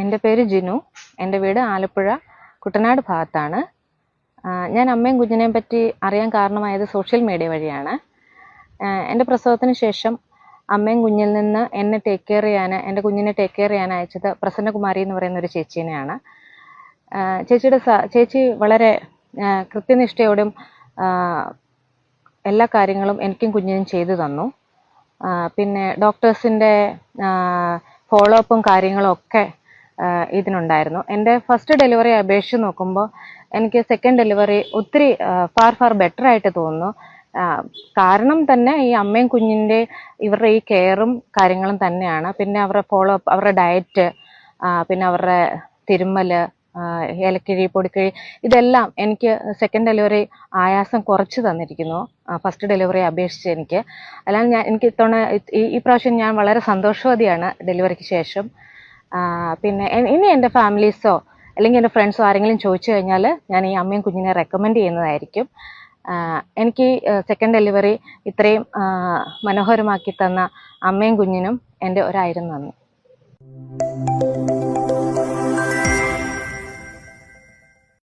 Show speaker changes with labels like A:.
A: എന്റെ പേര് ജിനു. എന്റെ വീട് ആലപ്പുഴ കുട്ടനാട് ഭാഗത്താണ്. ഞാൻ അമ്മയും കുഞ്ഞിനെയും പറ്റി അറിയാൻ കാരണമായത് സോഷ്യൽ മീഡിയ വഴിയാണ്. എന്റെ പ്രസവത്തിന് ശേഷം അമ്മയും കുഞ്ഞിൽ നിന്ന് എന്നെ ടേക്ക് കെയർ ചെയ്യാൻ എന്റെ കുഞ്ഞിനെ ടേക്ക് കെയർ ചെയ്യാൻ അയച്ചത് പ്രസന്നകുമാരി എന്ന് പറയുന്ന ഒരു ചേച്ചീനെയാണ് ചേച്ചിയുടെ ചേച്ചി വളരെ കൃത്യനിഷ്ഠയോടും എല്ലാ കാര്യങ്ങളും എനിക്കും കുഞ്ഞിനും ചെയ്തു തന്നു. പിന്നെ ഡോക്ടേഴ്സിന്റെ ഫോളോ അപ്പും കാര്യങ്ങളും ഒക്കെ ഇതിനുണ്ടായിരുന്നു. എന്റെ ഫസ്റ്റ് ഡെലിവറി അപേക്ഷിച്ച് നോക്കുമ്പോൾ എനിക്ക് സെക്കൻഡ് ഡെലിവറി ഒത്തിരി ഫാർ ഫാർ ബെറ്റർ ആയിട്ട് തോന്നുന്നു. കാരണം തന്നെ ഈ അമ്മയും കുഞ്ഞിന്റെ ഇവരുടെ ഈ കെയറും കാര്യങ്ങളും തന്നെയാണ്. പിന്നെ അവരുടെ ഫോളോ അപ്പ് അവരുടെ ഡയറ്റ് പിന്നെ അവരുടെ തിരുമ്മൽ ഏലക്കിഴി പൊടിക്കിഴി ഇതെല്ലാം എനിക്ക് സെക്കൻഡ് ഡെലിവറി ആയാസം കുറച്ച് തന്നിരിക്കുന്നു. ഫസ്റ്റ് ഡെലിവറി അപേക്ഷിച്ച് എനിക്ക്. അല്ലാതെ ഞാൻ എനിക്ക് ഇത്തവണ ഈ പ്രാവശ്യം ഞാൻ വളരെ സന്തോഷവതിയാണ് ഡെലിവറിക്ക് ശേഷം. പിന്നെ ഇനി എന്റെ ഫാമിലീസോ അല്ലെങ്കിൽ എന്റെ ഫ്രണ്ട്സോ ആരെങ്കിലും ചോദിച്ചു കഴിഞ്ഞാൽ ഞാൻ ഈ അമ്മയും കുഞ്ഞിനെ റെക്കമെൻഡ് ചെയ്യുന്നതായിരിക്കും. എനിക്ക് സെക്കൻഡ് ഡെലിവറി ഇത്രയും മനോഹരമാക്കി തന്ന അമ്മയും കുഞ്ഞിനും എന്റെ ഒരായിരം നന്ദി.